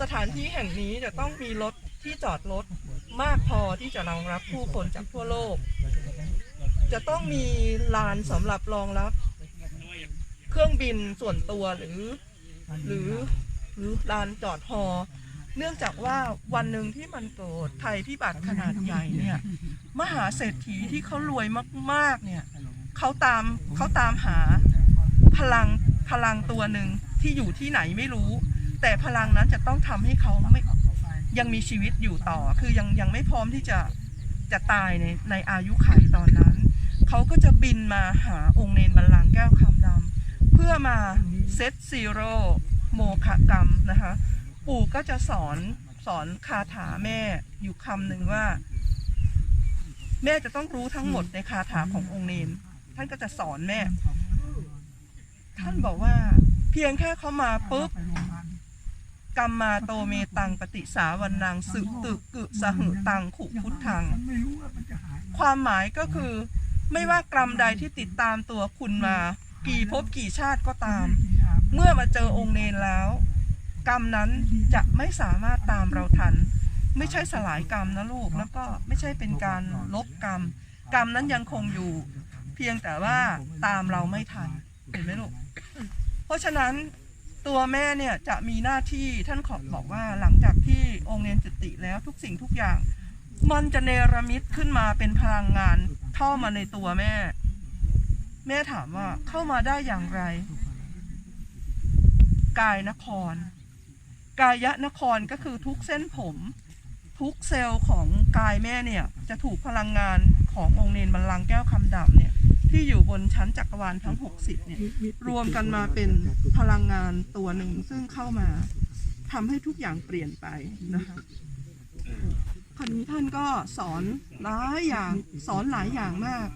สถานที่แห่งนี้จะต้องมีรถที่จอดรถมากพอที่จะรองรับผู้คนจากทั่วโลก จะต้องมีลานสำหรับรองรับ เครื่องบินส่วนตัวหรือ หรือหรือลานจอดฮอเนื่องจากว่าวันหนึ่งที่มันเกิดภัยพิบัติขนาดใหญ่เนี่ยมหาเศรษฐีที่เขารวยมากๆเนี่ยเขาตามเขาตามหาพลังพลังตัวหนึ่งที่อยู่ที่ไหนไม่รู้ แต่พลังนั้นจะต้องทำให้เขาไม่ยังมีชีวิตอยู่ต่อ คือยังยังไม่พร้อมที่จะจะตายในในอายุขัยตอนนั้น เขาก็จะบินมาหาองค์เนนบัลลังก์แก้วคำดำเพื่อมาเซตซีโร่โมฆะกรรมนะคะปู่ก็จะสอนสอนคาถาแม่อยู่คำหนึ่งว่า แม่จะต้องรู้ทั้งหมดในคาถาขององค์เนนท่านก็จะสอนแม่ ท่านบอกว่า เพียงแค่เขามาปุ๊บ กรรมมาโตเมตังปฏิสาวันนางสึตึกกึสหึตังขุพุทธัง ความหมายก็คือ ไม่ว่ากรรมใดที่ติดตามตัวคุณมา กี่ภพกี่ชาติก็ตาม เมื่อมาเจอองค์เนนแล้ว กรรมนั้นจะไม่สามารถตามเราทัน ไม่ใช่สลายกรรมนะลูกแล้วก็ไม่ใช่เป็นการลบกรรม กรรมนั้นยังคงอยู่ เพียงแต่ว่าตามเราไม่ทันเห็นไหมลูกเพราะฉะนั้น ตัวแม่เนี่ยจะมีหน้าที่ท่านขอบบอกว่าหลังจากที่องค์เนนจุติแล้วทุกสิ่งทุกอย่าง มันจะเนรมิตขึ้นมาเป็นพลังงานเข้ามาในตัวแม่ แม่ถามว่าเข้ามาได้อย่างไร กายนคร กายะนครก็คือทุกเส้นผม ทุกเซลล์ของกายแม่เนี่ยจะถูกพลังงานขององค์เนนบัลลังก์แก้วคำดำเนี่ย ที่อยู่บนชั้นจักรวาลทั้ง 60 เนี่ย รวมกันมาเป็นพลังงานตัวหนึ่งซึ่งเข้ามาทำให้ทุกอย่างเปลี่ยนไปนะคะคราวนี้ท่านก็สอนหลายอย่างสอนหลายอย่างมาก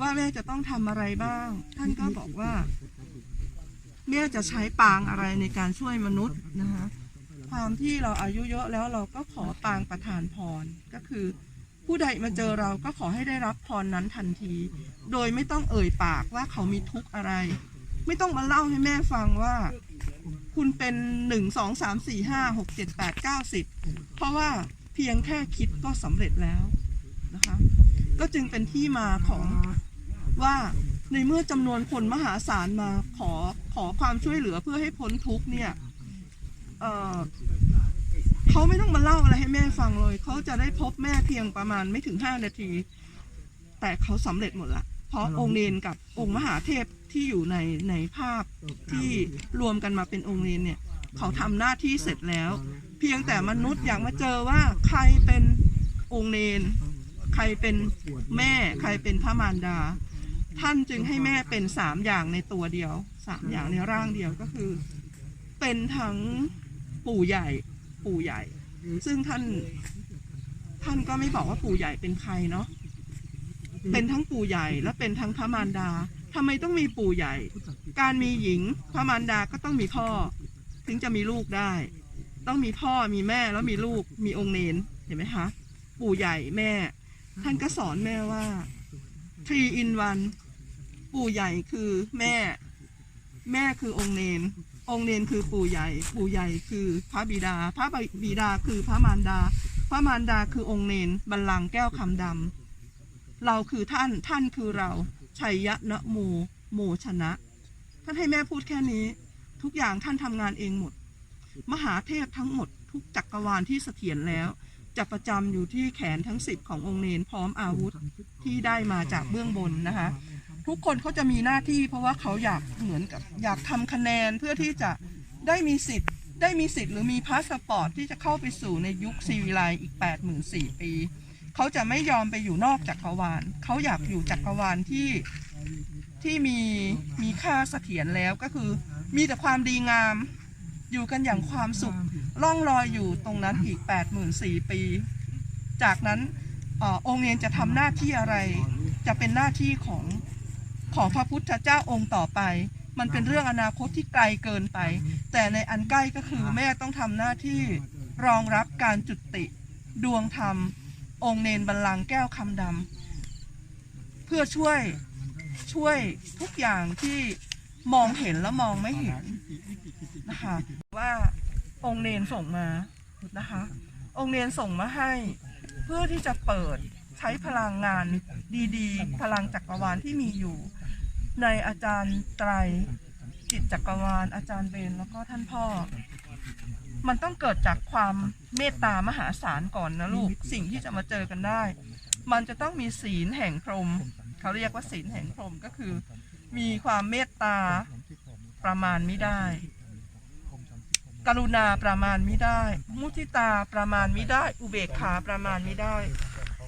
ว่าแม่จะต้องทำอะไรบ้าง ท่านก็บอกว่าแม่จะใช้ปางอะไรในการช่วยมนุษย์นะคะความที่เราอายุเยอะแล้วเราก็ขอปางประทานพรก็คือ ผู้ใดมาเจอเราก็ขอให้ได้รับพรนั้นทันที โดยไม่ต้องเอ่ยปากว่าเขามีทุกข์อะไร ไม่ต้องมาเล่าให้แม่ฟังว่า คุณเป็นหนึ่งสองสามสี่ห้าหกเจ็ดแปดเก้าสิบเพราะว่าเพียงแค่คิดก็สำเร็จแล้วนะคะ ก็จึงเป็นที่มาของว่าในเมื่อจำนวนคนมหาศาลมาขอขอความช่วยเหลือเพื่อให้พ้นทุกข์เนี่ย เขาไม่ต้องมาเล่าอะไรให้แม่ฟังเลย เขาจะได้พบแม่เพียงประมาณไม่ถึงห้านาที แต่เขาสำเร็จหมดละ เพราะองค์เนนกับองค์มหาเทพที่อยู่ในในภาพที่รวมกันมาเป็นองค์เนนเนี่ย เขาทำหน้าที่เสร็จแล้ว เพียงแต่มนุษย์อยากมาเจอว่าใครเป็นองค์เนน ใครเป็นแม่ใครเป็นพระมารดา ท่านจึงให้แม่เป็นสามอย่างในตัวเดียวสามอย่างในร่างเดียวก็คือ เป็นทั้งปู่ใหญ่ ปู่ใหญ่ ซึ่งท่าน ท่านก็ไม่บอกว่าปู่ใหญ่เป็นใครเนาะเป็นทั้งปู่ใหญ่และเป็นทั้งพระมารดาทำไมต้องมีปู่ใหญ่ การมีหญิงพระมารดาก็ต้องมีพ่อ ถึงจะมีลูกได้ ต้องมีพ่อมีแม่แล้วมีลูกมีองค์เนนเห็นไหมคะปู่ใหญ่แม่ ท่านก็สอนแม่ว่า three in one ปู่ใหญ่คือแม่ แม่คือองค์เนน องค์เนนคือปู่ใหญ่ ปู่ใหญ่คือพระบิดา พระบิดาคือพระมารดา พระมารดาคือองค์เนนบัลลังก์แก้วคำดำเราคือท่านท่านคือเราชัยยะนะโมโมชนะ ท่านให้แม่พูดแค่นี้ ทุกอย่างท่านทำงานเองหมด มหาเทพทั้งหมด ทุกจักรวาลที่เสถียรแล้วจะประจำอยู่ที่แขนทั้งสิบขององค์เนนพร้อมอาวุธที่ได้มาจากเบื้องบนนะคะ ทุกคนเขาจะมีหน้าที่ เพราะว่าเขาอยากเหมือนกับอยากทำคะแนนเพื่อที่จะได้มีสิทธิ์ ได้มีสิทธิ์หรือมีพาสปอร์ตที่จะเข้าไปสู่ในยุคซีวิไลซ์อีก 8 4 0 0 0ปี เขาจะไม่ยอมไปอยู่นอกจักรวาลเขาอยากอยู่จักรวาลที่ที่มีมีค่าเสถียรแล้วก็คือมีแต่ความดีงาม อยู่กันอย่างความสุขล่องลอยอยู่ตรงนั้นอีก 8 4 0 0 0ปี จากนั้นอองค์เนนจะทำหน้าที่อะไร จะเป็นหน้าที่ของ ของพระพุทธเจ้าองค์ต่อไป มันเป็นเรื่องอนาคตที่ไกลเกินไป แต่ในอันใกล้ก็คือแม่ต้องทำหน้าที่รองรับการจุติดวงธรรม องค์เนนบัลลังก์แก้วคำดำเพื่อช่วยช่วยทุกอย่างที่มองเห็นและมองไม่เห็นนะคะว่าองค์เนนส่งมานะคะ องค์เนนส่งมาให้ เพื่อที่จะเปิดใช้พลังงานดีๆ พลังจักรวาลที่มีอยู่ ในอาจารย์ไตรจิตจักรวาลอาจารย์เบนแล้วก็ท่านพ่อ มันต้องเกิดจากความเมตตามหาศาลก่อนนะลูกสิ่งที่จะมาเจอกันได้ มันจะต้องมีศีลแห่งพรหมเขาเรียกว่าศีลแห่งพรหมก็คือ มีความเมตตาประมาณไม่ได้ กรุณาประมาณไม่ได้ มุทิตาประมาณไม่ได้ อุเบกขาประมาณไม่ได้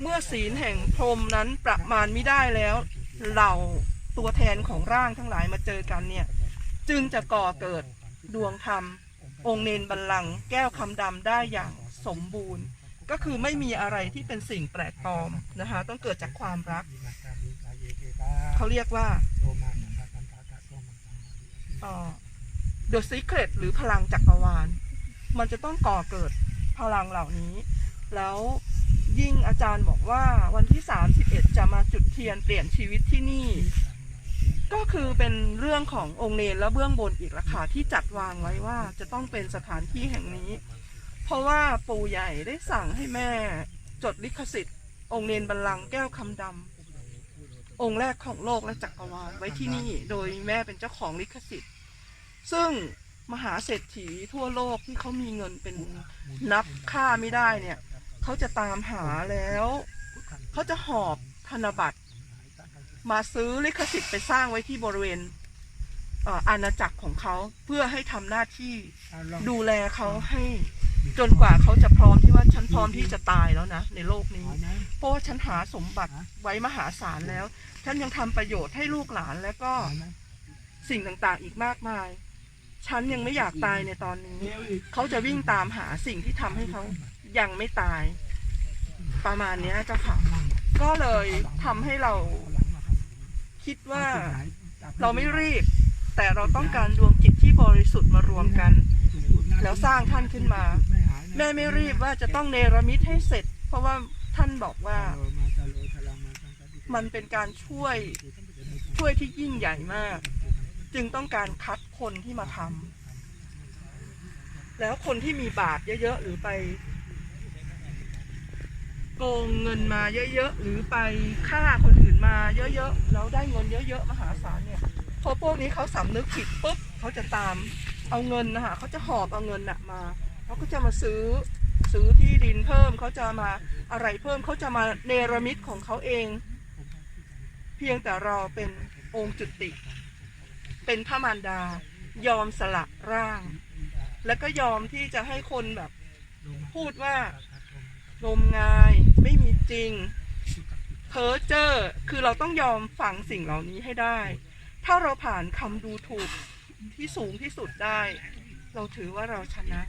เมื่อศีลแห่งพรหมนั้นประมาณไม่ได้แล้ว เรา ตัวแทนของร่างทั้งหลายมาเจอกันเนี่ย จึงจะก่อเกิดดวงธรรม องค์เนนบัลลังก์แก้วคำดำได้อย่างสมบูรณ์ ก็คือไม่มีอะไรที่เป็นสิ่งแปลกปลอมนะคะ ต้องเกิดจากความรัก เขาเรียกว่าเอ่อ The Secret หรือพลังจักรวาล มันจะต้องก่อเกิดพลังเหล่านี้ แล้วยิ่งอาจารย์บอกว่าวันที่ 31 จะมาจุดเทียนเปลี่ยนชีวิตที่นี่ ก็คือเป็นเรื่องขององค์เนรและเบื้องบนอีกราคาที่จัดวางไว้ว่าจะต้องเป็นสถานที่แห่งนี้ เพราะว่าปู่ใหญ่ได้สั่งให้แม่ จดลิขสิทธิ์ องค์เนรบัลลังก์แก้วคำดำองค์แรกของโลกและจักรวาลไว้ที่นี่ โดยแม่เป็นเจ้าของลิขสิทธิ์ ซึ่งมหาเศรษฐีทั่วโลกที่เขามีเงินเป็นนับค่าไม่ได้เนี่ยเขาจะตามหาแล้วเขาจะหอบธนบัตร มาซื้อลิขสิทธิ์ไปสร้างไว้ที่บริเวณเอ่ออาณาจักรของเขาเพื่อให้ทำหน้าที่ดูแลเขาให้จนกว่าเขาจะพร้อมที่ว่าฉันพร้อมที่จะตายแล้วนะในโลกนี้ เพราะว่าฉันหาสมบัติไว้มหาศาลแล้ว ฉันยังทำประโยชน์ให้ลูกหลานและก็สิ่งต่างๆอีกมากมาย ฉันยังไม่อยากตายในตอนนี้ เขาจะวิ่งตามหาสิ่งที่ทำให้เขายังไม่ตาย ประมาณเนี้ยเจ้าค่ะก็เลยทำให้เรา คิดว่าเราไม่รีบ แต่เราต้องการดวงจิตที่บริสุทธิ์มารวมกัน แล้วสร้างท่านขึ้นมา แม่ไม่รีบว่าจะต้องเนรมิตให้เสร็จ เพราะว่าท่านบอกว่า มันเป็นการช่วยช่วยที่ยิ่งใหญ่มาก จึงต้องการคัดคนที่มาทำแล้วคนที่มีบาปเยอะๆหรือไป โกงเงินมาเยอะๆ หรือไปฆ่าคนอื่นมาเยอะๆ แล้วได้เงินเยอะๆ มหาศาลเนี่ยพอพวกนี้เขาสำนึกผิดปุ๊บเขาจะตามเอาเงินนะคะเขาจะหอบเอาเงินน่ะมาเขาก็จะมาซื้อซื้อที่ดินเพิ่มเขาจะมาอะไรเพิ่มเขาจะมาเนรมิตของเขาเอง เพียงแต่เราเป็นองค์จุติ เป็นพระมารดา ยอมสละร่าง แล้วก็ยอมที่จะให้คนแบบ พูดว่า งมงาย ไม่มีจริง เพ้อเจ้อคือเราต้องยอมฟังสิ่งเหล่านี้ให้ได้ ถ้าเราผ่านคำดูถูกที่สูงที่สุดได้ เราถือว่าเราชนะ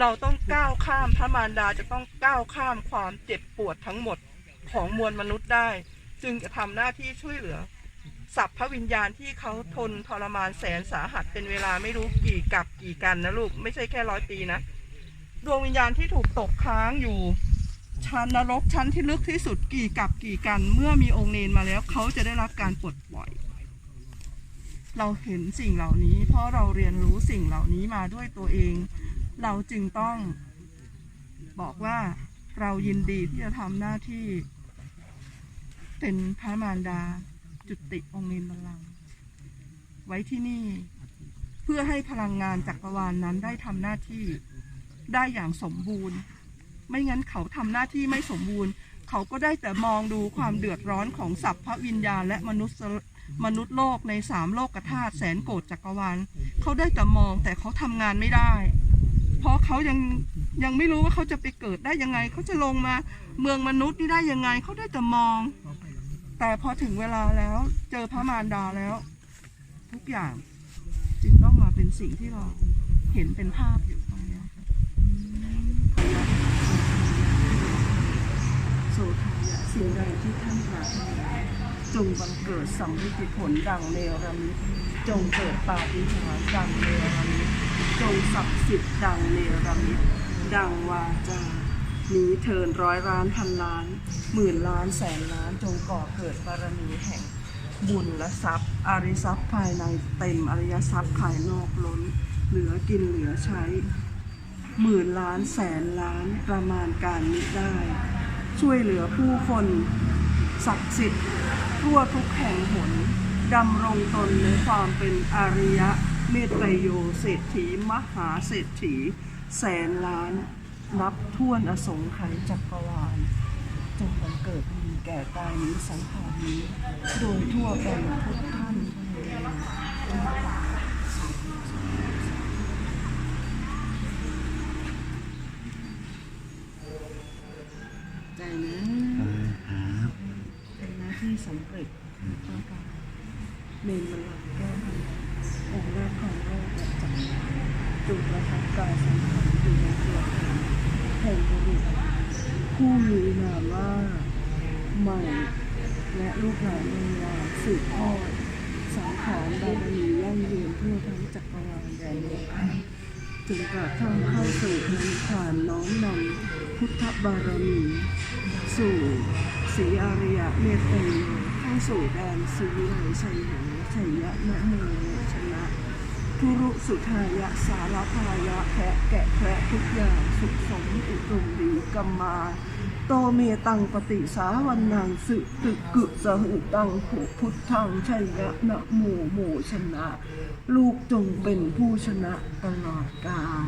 เราต้องก้าวข้ามพระมารดาจะต้องก้าวข้ามความเจ็บปวดทั้งหมดของมวลมนุษย์ได้ จึงจะทำหน้าที่ช่วยเหลือสับพระวิญญาณที่เขาทนทรมานแสนสาหัสเป็นเวลาไม่รู้กี่กับกี่กันนะลูก ไม่ใช่แค่ร้อยปีนะ ดวงวิญญาณที่ถูกตกค้างอยู่ ชั้นนรกชั้นที่ลึกที่สุดกี่กับกี่กันเมื่อมีองค์เนนมาแล้ว เขาจะได้รับการปลดปล่อย เราเห็นสิ่งเหล่านี้ เพราะเราเรียนรู้สิ่งเหล่านี้มาด้วยตัวเอง เราจึงต้อง บอกว่าเรายินดีที่จะทำหน้าที่ เป็นพระมารดาจุติองค์เนนบัลลังก์ไว้ที่นี่ เพื่อให้พลังงานจักรวาลนนั้นได้ทำหน้าที่ ได้อย่างสมบูรณ์ ไม่งั้นเขาทำหน้าที่ไม่สมบูรณ์ เขาก็ได้แต่มองดูความเดือดร้อนของสัพพวิญญาณและมนุษย์มนุษย์โลกในสามโลกธาตุแสนโกรธจักรวาลเขาได้แต่มองแต่เขาทำงานไม่ได้ เพราะเขายังยังไม่รู้ว่าเขาจะไปเกิดได้ยังไง เขาจะลงมาเมืองมนุษย์นี่ได้ยังไง เขาได้แต่มอง แต่พอถึงเวลาแล้ว เจอพระมารดาแล้ว ทุกอย่างจึงต้องมาเป็นสิ่งที่เราเห็นเป็นภาพอยู่ตรงเนี้ยโสทายะสิ่งใดที่ท่านปรารถนาจงบังเกิดสำเร็จผลดังเนรมิตจงเกิดปาฏิหาริย์ดังเนรมิตจงศักดิ์สิทธิ์ดังเนรมิตดังวาจานี้เทินร้อยล้านพันล้าน หมื่นล้านแสนล้านจงก่อเกิดบารมีแห่ง บุญและทรัพย์ อริทรัพย์ภายในเต็มอริยทรัพย์ภายนอกล้น เหลือกินเหลือใช้ หมื่นล้านแสนล้านประมาณการมิได้ ช่วยเหลือผู้คนศักดิ์สิทธิ์ทั่วทุกแห่งหนดำรงตนในความเป็นอริยะเมตไตรโยเศรษฐีมหาเศรษฐี แสนล้าน นับท่วนอสงไขยจักรวาลจงบังเกิดมีแก่กายนี้สังขารนี้ โดยทั่วกันทุกท่าน มนมันหลักแก้ปัญหาองค์แรกของโลกและจักรจุดประทับกายสังขารอยู่ในตัวแห่งบุรุษผู้มีนามว่าใหม่ และลูกหลานเมืองยาสืบทอดสังขารบารมียั่งยืนทั่วทั้งจักรวาลแดนโลกจึงกระทั่งเข้าสู่นิพพานน้อมนำพุทธบารมี สู่สีอาริยะเมตไตรเข้าสู่แดนสุวิไลชัยโย ชยะนะโมชนะทุรุสุทายะสารพายะแพะแกะแพะทุกอย่างสุขสมอุดมดีกัมมา โตเมตังปฏิสาวันนางสึตึกกึสหึตังผูพุทธังชัยยะนะโมโมชนะ ลูกจงเป็นผู้ชนะตลอดกาล